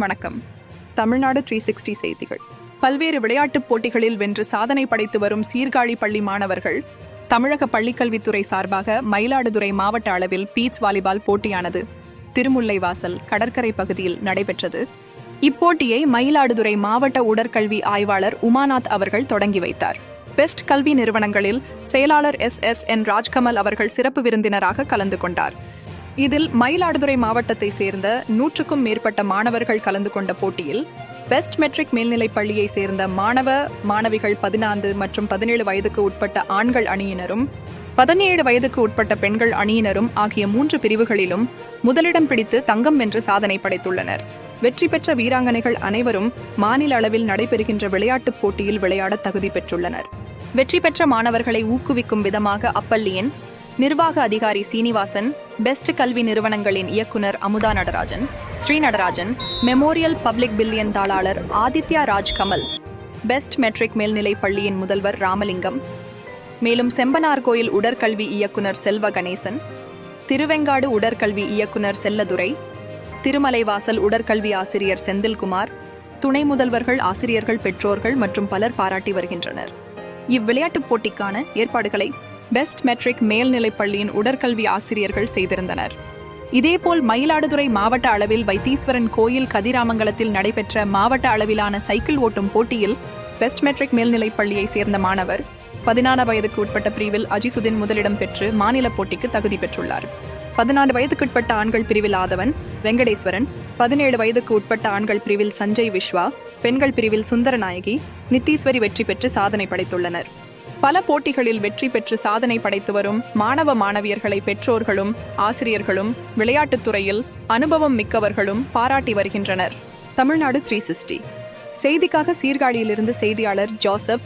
வணக்கம். Tamil Nadu three sixty செய்திகள். பல்வேறு விளையாட்டுப் போட்டிகளில் வென்று சாதனை படைத்து வரும் சீர்காழி பள்ளி மாணவர்கள் தமிழக பள்ளிக்கல்வித்துறை சார்பாக மயிலாடுதுறை மாவட்ட அளவில் பீச் வாலிபால் போட்டியானது திருமுல்லைவாசல் கடற்கரை பகுதியில் நடைபெற்றது. இப்போட்டியை மயிலாடுதுறை மாவட்ட உடற்கல்வி ஆய்வாளர் உமாநாத் அவர்கள் தொடங்கி வைத்தார். பெஸ்ட் கல்வி நிறுவனங்களில் செயலாளர் எஸ் எஸ் என் ராஜ்கமல் அவர்கள் சிறப்பு விருந்தினராக கலந்து கொண்டார். இதில் மயிலாடுதுறை மாவட்டத்தை சேர்ந்த நூற்றுக்கும் மேற்பட்ட மாணவர்கள் கலந்து கொண்ட போட்டியில் பெஸ்ட் மெட்ரிக் மேல்நிலைப் பள்ளியை சேர்ந்த மாணவ மாணவிகள் பதினான்கு மற்றும் பதினேழு வயதுக்கு உட்பட்ட ஆண்கள் அணியினரும் பதினேழு வயதுக்கு உட்பட்ட பெண்கள் அணியினரும் ஆகிய மூன்று பிரிவுகளிலும் முதலிடம் பிடித்து தங்கம் வென்று சாதனை படைத்துள்ளனர். வெற்றி பெற்ற வீராங்கனைகள் அனைவரும் மாநில அளவில் நடைபெறுகின்ற விளையாட்டுப் போட்டியில் விளையாட தகுதி பெற்றுள்ளனர். வெற்றி பெற்ற மாணவர்களை ஊக்குவிக்கும் விதமாக அப்பள்ளியின் நிர்வாக அதிகாரி சீனிவாசன் பெஸ்ட் கல்வி நிறுவனங்களின் இயக்குனர் Amudha Natarajan Sri Natarajan memorial public billion தாளாளர் ஆதித்யா ராஜ் கமல் பெஸ்ட் மெட்ரிக் மேல்நிலைப் பள்ளியின் முதல்வர் ராமலிங்கம் மேலும் செம்பனார் கோயில் உடற்கல்வி இயக்குனர் செல்வ கணேசன் திருவெங்காடு உடற்கல்வி இயக்குனர் செல்லதுரை திருமலைவாசல் உடற்கல்வி ஆசிரியர் செந்தில்குமார் துணை முதல்வர்கள் ஆசிரியர்கள் பெற்றோர்கள் மற்றும் பலர் பாராட்டி வருகின்றனர். இவ்விளையாட்டுப் போட்டிக்கான ஏற்பாடுகளை பெஸ்ட் மெட்ரிக் மேல்நிலைப் பள்ளியின் உடற்கல்வி ஆசிரியர்கள் செய்திருந்தனர். இதேபோல் மயிலாடுதுறை மாவட்ட அளவில் வைத்தீஸ்வரன் கோயில் கதிராமங்கலத்தில் நடைபெற்ற மாவட்ட அளவிலான சைக்கிள் ஓட்டும் போட்டியில் பெஸ்ட் மெட்ரிக் மேல்நிலைப் பள்ளியை சேர்ந்த மாணவர் பதினாறு வயதுக்கு உட்பட்ட பிரிவில் அஜிசுதீன் முதலிடம் பெற்று மாநில போட்டிக்கு தகுதி பெற்றுள்ளார். பதினாறு வயதுக்குட்பட்ட ஆண்கள் பிரிவில் ஆதவன் வெங்கடேஸ்வரன் பதினேழு வயதுக்கு உட்பட்ட ஆண்கள் பிரிவில் சஞ்சய் விஸ்வா பெண்கள் பிரிவில் சுந்தரநாயகி நித்தீஸ்வரி வெற்றி பெற்று சாதனை படைத்துள்ளனர். பல போட்டிகளில் வெற்றி பெற்று சாதனை படைத்து வரும் மாணவ மாணவியர்களை பெற்றோர்களும் ஆசிரியர்களும் விளையாட்டுத்துறையில் அனுபவம் மிக்கவர்களும் பாராட்டி வருகின்றனர். தமிழ்நாடு த்ரீ சிக்ஸ்டி செய்திக்காக சீர்காழியிலிருந்து செய்தியாளர் ஜோசப்